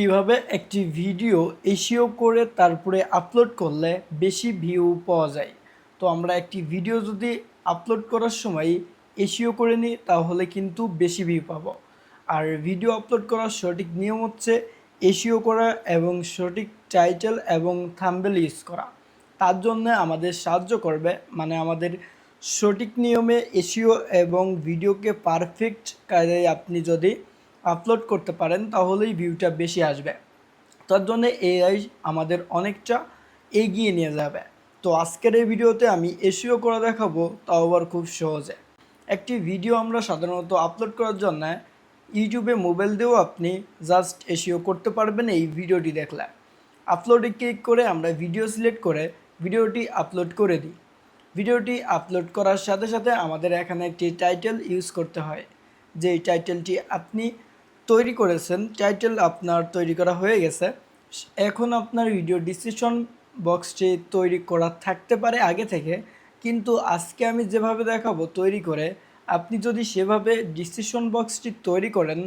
কীভাবে একটি video SEO করে তারপরে আপলোড করলে বেশি ভিউ পাওয়া যায়? তো আমরা একটি ভিডিও যদি আপলোড করার সময় এসিও করে নিই, তাহলে কিন্তু বেশি ভিউ পাবো। আর ভিডিও আপলোড করার সঠিক নিয়ম হচ্ছে এসিও করা এবং সঠিক টাইটেল এবং থাম্বেল ইউজ করা। তার জন্য আমাদের সাহায্য করবে মানে আমাদের সঠিক নিয়মে এসিও এবং ভিডিওকে পারফেক্ট কাজে আপনি যদি আপলোড করতে পারেন, তাহলেই ভিউটা বেশি আসবে। তার জন্য এআই আমাদের অনেকটা এগিয়ে নিয়ে যাবে। তো আজকের এই ভিডিওতে আমি এসিও করে দেখাবো, তাও আবার খুব সহজে। একটি ভিডিও আমরা সাধারণত আপলোড করার জন্য ইউটিউবে মোবাইল দিয়েও আপনি জাস্ট এসিও করতে পারবেন এই ভিডিওটি দেখলে। আপলোডে ক্লিক করে আমরা ভিডিও সিলেক্ট করে ভিডিওটি আপলোড করে দিই। ভিডিওটি আপলোড করার সাথে সাথে আমাদের এখানে একটি টাইটেল ইউজ করতে হয়। যেই টাইটেলটি আপনি তৈরি করেছেন টাইটেল আপনার তৈরি করা হয়ে গেছে। এখন আপনার ভিডিও ডিসক্রিপশন বক্সটি তৈরি করা থাকতে পারে আগে থেকে, কিন্তু আজকে আমি যেভাবে দেখাবো তৈরি করে, আপনি যদি সেভাবে ডিসক্রিপশন বক্সটি তৈরি করেন,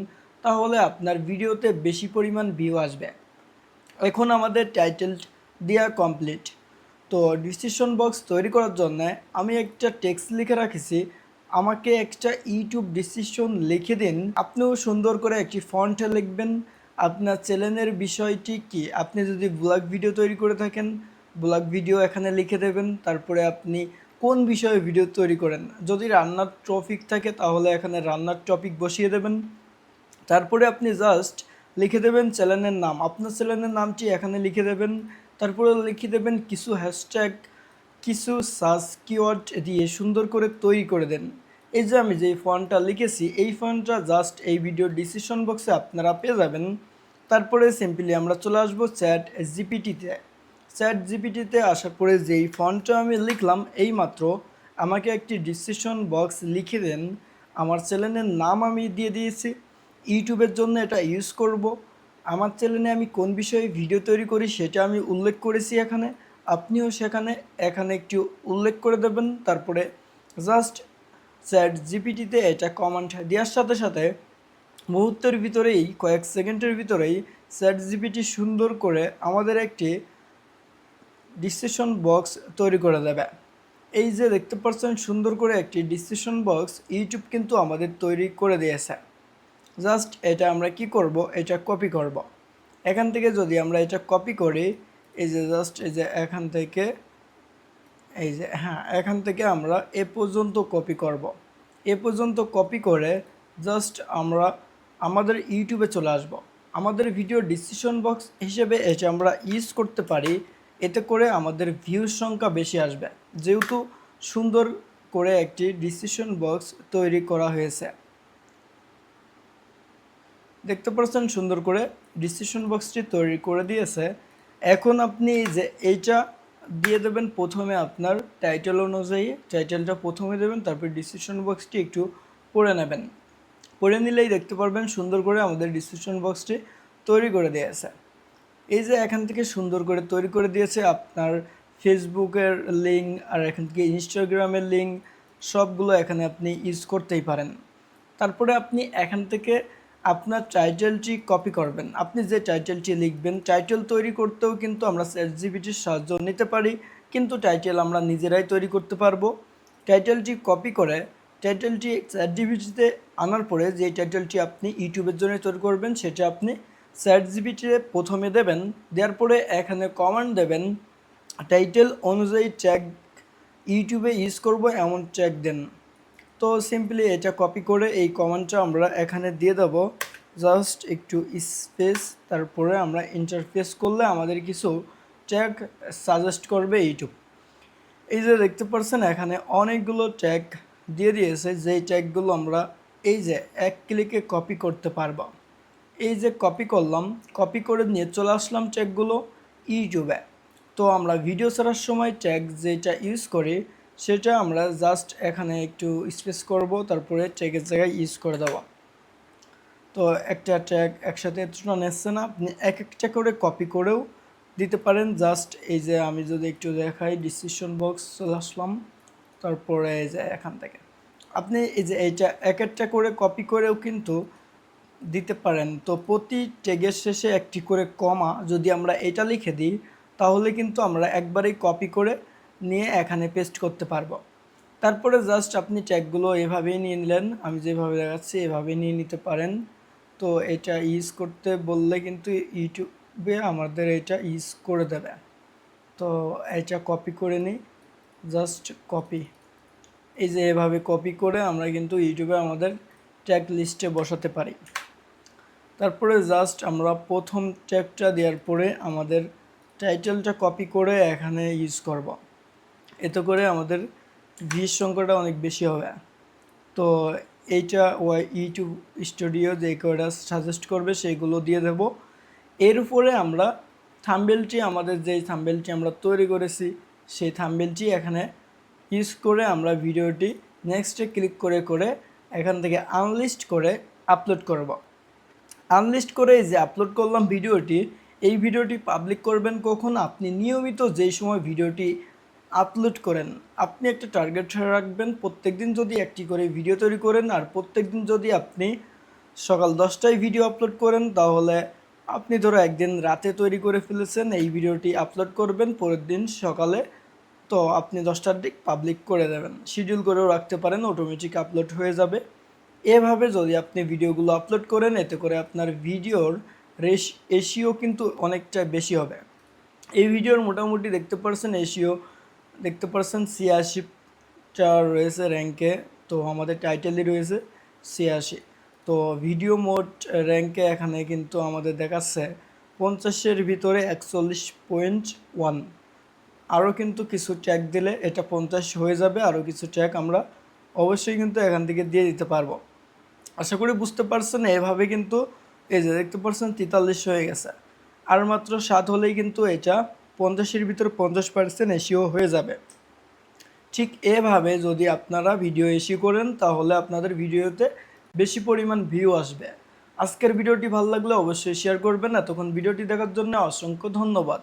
তাহলে আপনার ভিডিওতে বেশি পরিমাণ ভিউ আসবে। এখন আমাদের টাইটেল দেওয়া কমপ্লিট তো ডিসক্রিপশন বক্স তৈরি করার জন্য আমি একটা টেক্সট লিখে রাখেছি আমাকে একটা ইউটিউব ডিসিশন লিখে দিন। আপনিও সুন্দর করে একটি ফন্টে লিখবেন। আপনার চ্যানেলের বিষয়টি কি? আপনি যদি ব্লগ ভিডিও তৈরি করে থাকেন ব্লগ ভিডিও এখানে লিখে দেবেন। তারপরে আপনি কোন বিষয়ে ভিডিও তৈরি করেন? যদি রান্নার টপিক থাকে, তাহলে এখানে রান্নার টপিক বসিয়ে দেবেন। তারপরে আপনি জাস্ট লিখে দেবেন চ্যানেলের নাম। আপনার চ্যানেলের নামটি এখানে লিখে দেবেন। তারপরে লিখে দেবেন কিছু হ্যাশট্যাগ কিছু সার্চ কিওয়ার্ড দিয়ে সুন্দর করে তৈরি করে দেন। এই যে আমি যেই ফন্টটা লিখেছি, এই ফন্টটা জাস্ট এই ভিডিও ডিসিশন বক্সে আপনারা পেয়ে যাবেন। তারপরে সিম্পলি আমরা চলে আসব চ্যাট জিপিটিতে চ্যাট জিপিটিতে আসার পরে যেই ফন্টটা আমি লিখলাম এই মাত্র আমাকে একটি ডিসিশন বক্স লিখে দেন। আমার চ্যানেলের নাম আমি দিয়ে দিয়েছি। ইউটিউবের জন্য এটা ইউজ করব। আমার চ্যানেলে আমি কোন বিষয়ে ভিডিও তৈরি করি সেটা আমি উল্লেখ করেছি এখানে। আপনিও সেখানে এখানে একটু উল্লেখ করে দেবেন, তারপরে জাস্ট চ্যাট জিপিটিতে এটা কমান্ড দেওয়ার সাথে সাথে মুহূর্তের ভিতরেই, কয়েক সেকেন্ডের ভিতরেই চ্যাট জিপিটি সুন্দর করে আমাদের একটি ডিসিশন বক্স তৈরি করে দেবে। এই যে দেখতে পাচ্ছেন, সুন্দর করে একটি ডিসিশন বক্স ইউটিউব কিন্তু আমাদের তৈরি করে দিয়েছে। জাস্ট এটা আমরা কি করব? এটা কপি করব। এখান থেকে যদি আমরা এটা কপি করি এই যে জাস্ট এই যে এখান থেকে, এই যে হ্যাঁ এখান থেকে আমরা এ পর্যন্ত কপি করব। এ পর্যন্ত কপি করে জাস্ট আমরা আমাদের ইউটিউবে চলে আসব। আমাদের ভিডিও ডিসিশন বক্স হিসেবে এটা আমরা ইউজ করতে পারি এতে করে আমাদের ভিউর সংখ্যা বেশি আসবে যেহেতু সুন্দর করে একটি ডিসিশন বক্স তৈরি করা হয়েছে দেখতে পাচ্ছেন সুন্দর করে ডিসিশন বক্সটি তৈরি করে দিয়েছে এখন আপনি যে এইটা দিয়ে দেবেন প্রথমে আপনার টাইটেল অনুযায়ী টাইটেলটা প্রথমে দেবেন, তারপর ডিসিশন বক্সটি একটু পড়ে নেবেন। পড়ে নিলেই দেখতে পারবেন সুন্দর করে আমাদের ডিসিশন বক্সটি তৈরি করে দিয়েছে। এই যে এখান থেকে সুন্দর করে তৈরি করে দিয়েছে আপনার ফেসবুকের লিঙ্ক আর এখান থেকে ইনস্টাগ্রামের লিঙ্ক সবগুলো এখানে আপনি ইউজ করতেই পারেন। তারপরে আপনি এখান থেকে আপনার টাইটেলটি কপি করবেন। আপনি যে টাইটেলটি লিখবেন টাইটেল তৈরি করতেও কিন্তু আমরা চ্যাট জিবিটির সাহায্য নিতে পারি, কিন্তু টাইটেল আমরা নিজেরাই তৈরি করতে পারব। টাইটেলটি কপি করে টাইটেলটি চ্যাট জিবিটিতে আনার পরে যে টাইটেলটি আপনি ইউটিউবের জন্য তৈরি করবেন, সেটা আপনি চ্যাট জিবিটিতে প্রথমে দেবেন, দেওয়ার পরে এখানে কমান্ড দেবেন টাইটেল অনুযায়ী ট্যাগ ইউটিউবে ইউজ করব, এমন ট্যাগ দেন। তো সিম্পলি এটা কপি করে এই কমান্ডটা আমরা এখানে দিয়ে দেব। জাস্ট একটু স্পেস তারপরে আমরা ইন্টারফেস করলে আমাদের কিছু ট্যাগ সাজেস্ট করবে ইউটিউব এই যে দেখতে পাচ্ছেন এখানে অনেকগুলো ট্যাগ দিয়ে দিয়েছে। যেই ট্যাগগুলো আমরা এই যে এক ক্লিকে কপি করতে পারব। এই যে কপি করলাম কপি করে নিয়ে চলে আসলাম ট্যাগগুলো ইউটিউবে। তো আমরা ভিডিও ছাড়ার সময় ট্যাগ যেটা ইউজ করি সেটা আমরা জাস্ট এখানে একটু স্পেস করব, তারপরে ট্যাগের জায়গায় ইউজ করে দেবো। তো একটা ট্যাগ একসাথে এতটা নেচ্ছে না, আপনি এক একটা করে কপি করেও দিতে পারেন। জাস্ট এই যে আমি যদি একটু দেখাই ডিসিশন বক্স চলে আসলাম, তারপরে এই যে এখান থেকে। আপনি এই যে এইটা এক একটা করে কপি করেও কিন্তু দিতে পারেন। তো প্রতি ট্যাগের শেষে একটি করে কমা যদি আমরা এটা লিখে দিই, তাহলে কিন্তু আমরা একবারেই কপি করে নিয়ে এখানে পেস্ট করতে পারব। তারপরে জাস্ট আপনি ট্যাগগুলো এভাবেই নিয়ে নিলেন। আমি যেভাবে দেখাচ্ছি এভাবে নিয়ে নিতে পারেন। তো এটা ইউজ করতে বললে কিন্তু ইউটিউবে আমাদের এটা ইউজ করে দেবে। তো এটা কপি করে নিই। জাস্ট কপি এই যে এভাবে কপি করে আমরা কিন্তু ইউটিউবে আমাদের ট্যাগ লিস্টে বসাতে পারি। তারপরে জাস্ট আমরা প্রথম ট্যাগটা দেওয়ার পরে আমাদের টাইটেলটা কপি করে এখানে ইউজ করব। এতে করে আমাদের ভিউজ সংখ্যাটা অনেক বেশি হবে। তো এইটা ওয়াই ইউটিউব স্টুডিও যে কয়টা সাজেস্ট করবে সেইগুলো দিয়ে দেব। এর উপরে আমরা থাম্বেলটি, আমাদের যেই থাম্বেলটি আমরা তৈরি করেছি, সেই থাম্বেলটি এখানে ইউজ করে আমরা ভিডিওটি নেক্সটে ক্লিক করে করে এখান থেকে আনলিস্ট করে আপলোড করব। আনলিস্ট করে যে আপলোড করলাম ভিডিওটি, এই ভিডিওটি পাবলিক করবেন কখন? আপনি নিয়মিত যেই সময় ভিডিওটি আপলোড করেন। আপনি একটা টার্গেট রাখবেন প্রত্যেক দিন যদি একটি করে ভিডিও তৈরি করেন আর প্রত্যেক দিন যদি আপনি সকাল দশটায় ভিডিও আপলোড করেন, তাহলে আপনি ধরো একদিন রাতে তৈরি করে ফেলেছেন, এই ভিডিওটি আপলোড করবেন, পরের দিন সকালে তো আপনি দশটার দিক পাবলিক করে দেবেন। শিডিউল করেও রাখতে পারেন অটোমেটিক আপলোড হয়ে যাবে। এভাবে যদি আপনি ভিডিওগুলো আপলোড করেন, এতে করে আপনার ভিডিওর রেশ এশিও কিন্তু অনেকটা বেশি হবে। এই ভিডিওর মোটামুটি দেখতে পারছেন এশিও দেখতে পারছেন, ছিয়াশিটা রয়েছে র্যাঙ্কে, তো আমাদের টাইটেলই রয়েছে ছিয়াশি। তো ভিডিও মোড র্যাঙ্কে এখানে কিন্তু আমাদের দেখাচ্ছে পঞ্চাশের ভিতরে একচল্লিশ পয়েন্ট ওয়ান। আরও কিন্তু কিছু ট্যাগ দিলে এটা পঞ্চাশ হয়ে যাবে, আরও কিছু ট্যাগ আমরা অবশ্যই কিন্তু এখান থেকে দিয়ে দিতে পারব। আশা করি বুঝতে পারছেন, এভাবে কিন্তু এই যে দেখতে পারছেন তেতাল্লিশ হয়ে গেছে। আর মাত্র সাত হলেই কিন্তু এটা পঞ্চাশের ভিতর পঞ্চাশ পার্সেন্ট এসিও হয়ে যাবে। ঠিক এভাবে যদি আপনারা ভিডিও এসি করেন, তাহলে আপনাদের ভিডিওতে বেশি পরিমাণ ভিউ আসবে। আজকের ভিডিওটি ভালো লাগলে অবশ্যই শেয়ার করবেন। এতক্ষণ ভিডিওটি দেখার জন্য অসংখ্য ধন্যবাদ।